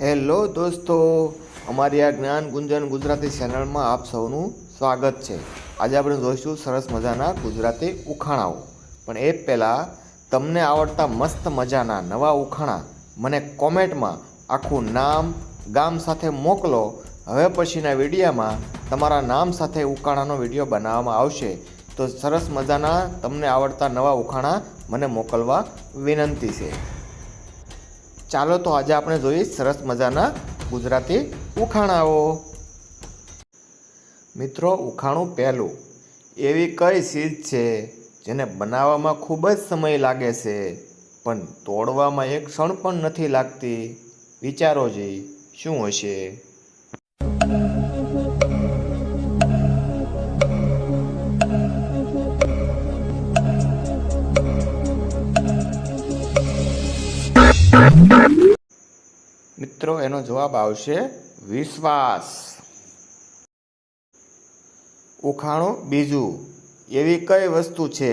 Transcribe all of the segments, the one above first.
Hello દોસ્તો, અમારી આ જ્ઞાન ગુંજન ગુજરાતી ચેનલમાં આપ સૌનું સ્વાગત છે. આજે આપણે જોઈશું સરસ મજાના ગુજરાતી ઉખાણાઓ. પણ એ પહેલાં તમને આવડતા મસ્ત મજાના નવા ઉખાણા મને કોમેન્ટમાં આખું નામ, ગામ સાથે મોકલો. હવે પછીના વિડીયામાં તમારા નામ સાથે ઉખાણાનો વીડિયો બનાવવામાં આવશે. તો સરસ મજાના તમને આવડતા નવા ઉખાણા મને મોકલવા વિનંતી છે. ચાલો તો આજે આપણે જોઈએ સરસ મજાના ગુજરાતી ઉખાણાઓ. મિત્રો, ઉખાણું પહેલું. એવી કઈ ચીજ છે જેને બનાવવામાં ખૂબ જ સમય લાગે છે, પણ તોડવામાં એક ક્ષણ પણ નથી લાગતી? વિચારો જે, શું હશે? મિત્રો, એનો જવાબ આવશે વિશ્વાસ. ઉખાણું બીજું. એવી કઈ વસ્તુ છે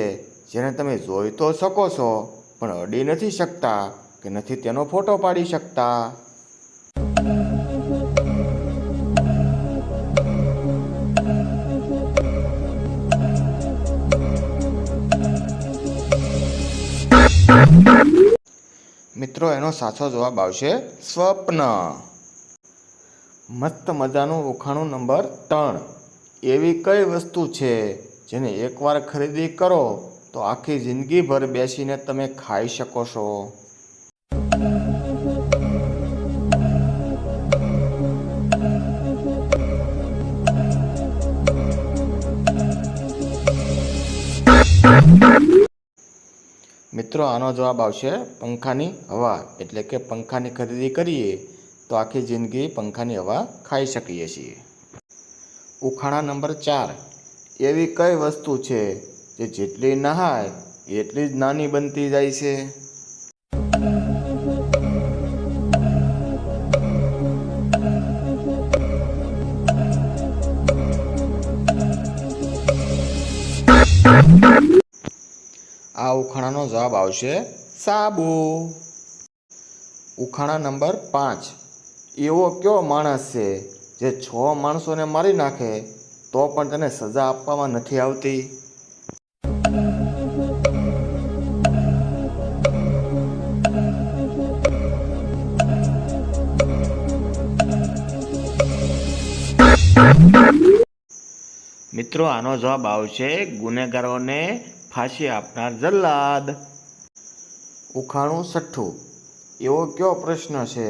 જેને તમે જોઈ તો શકો છો, પણ અડી નથી શકતા કે નથી તેનો ફોટો પાડી શકતા? મિત્રો, એનો સાચો જવાબ આવશે સ્વપ્ન. મસ્ત મજાનું ઓખાણું નંબર ત્રણ. એવી કઈ વસ્તુ છે જેને એકવાર ખરીદી કરો તો આખી જિંદગીભર બેસીને તમે ખાઈ શકો છો? મિત્રો, આનો જવાબ આવશે પંખાની હવા. એટલે કે પંખાની ખરીદી કરીએ તો આખી જિંદગી પંખાની હવા ખાઈ શકીએ છીએ. ઉખાણા નંબર ચાર. એવી કઈ વસ્તુ છે જે જેટલી નહાય એટલી જ નાની બનતી જાય છે? આ ઉખાણાનો જવાબ આવશે સાબુ. ઉખાણા નંબર પાંચ. એવો કયો માણસ છે જે છ માણસોને મારી નાખે તો પણ તેને સજા આપવામાં નથી આવતી? મિત્રો, આનો જવાબ આવશે ગુનેગારોને ફાંસી આપનાર જલ્લાદ. ઉખાણું છઠ્ઠું એવો કયો પ્રશ્ન છે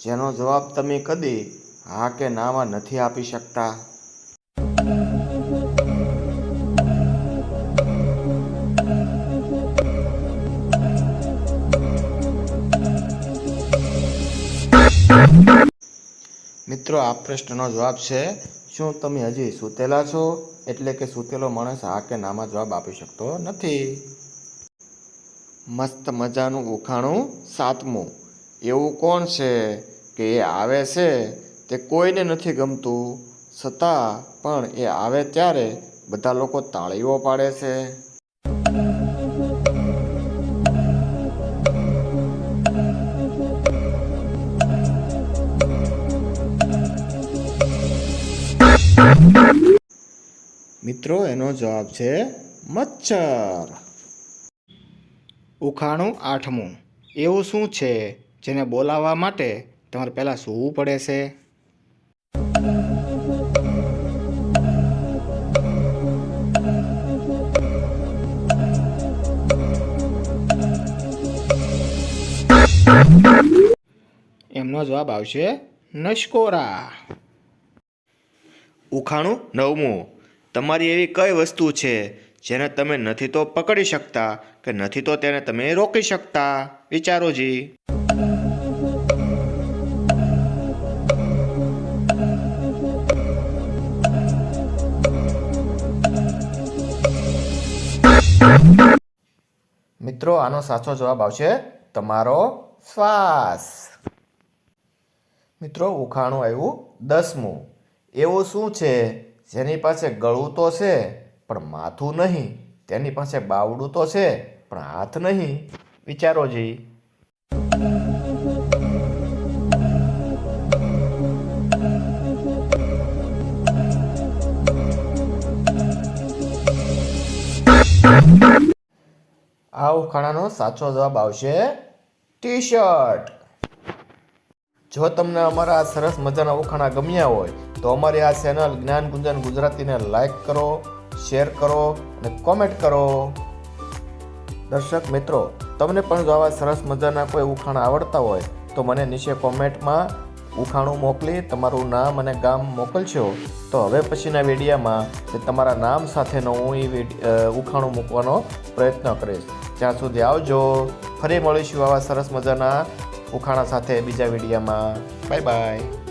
જેનો જવાબ તમે કદી હા કે નામાં નથી આપી શકતા? મિત્રો, આ પ્રશ્નનો જવાબ છે શું તમે હજી સૂતેલા છો? એટલે કે સૂતેલો માણસ હા કે નામાં જવાબ આપી શકતો નથી. મસ્ત મજાનું ઉખાણું સાતમું. એવું કોણ છે કે એ આવે છે? તે કોઈને નથી ગમતું. છતાં પણ એ આવે ત્યારે બધા લોકો તાળીઓ પાડે છે. મિત્રો, એનો જવાબ છે મચ્છર. ઉખાણું આઠમું. એવું શું છે જેને બોલાવવા માટે તમારે પહેલાં સૂવું પડે છે? એમનો જવાબ આવશે નશકોરા. ઉખાણું નવમું. તમારી એવી કઈ વસ્તુ છે જેને તમે નથી તો પકડી શકતા કે નથી તો તેને તમે રોકી શકતા? વિચારો જી. મિત્રો, આનો સાચો જવાબ આવશે તમારો શ્વાસ. મિત્રો, ઉખાણું આવ્યું દસમું. એવું શું છે? જેની પાસે ગળું તો છે, પણ માથું નહીં. તેની પાસે બાવડું તો છે, પણ હાથ નહીં. વિચારો જી. આ ઉખાણાનો સાચો જવાબ આવશે ટી શર્ટ જો તમને અમારા આ સરસ મજાના ઉખાણા ગમ્યા હોય, તો અમારી આ ચેનલ જ્ઞાન ગુંજન ગુજરાતીને લાઈક કરો શેર કરો અને કોમેન્ટ કરો. દર્શક મિત્રો, તમને પણ જો આવા સરસ મજાના કોઈ ઉખાણા આવડતા હોય, તો મને નીચે કોમેન્ટમાં ઉખાણું મોકલી, તમારું નામ અને ગામ મોકલશો તો હવે પછીના વિડીયામાં તમારા નામ સાથેનો હું એ ઉખાણું મૂકવાનો પ્રયત્ન કરીશ. ત્યાં સુધી આવજો. ફરી મળીશું આવા સરસ મજાના ઉખાણા સાથે બીજા વિડીયામાં. Bye bye.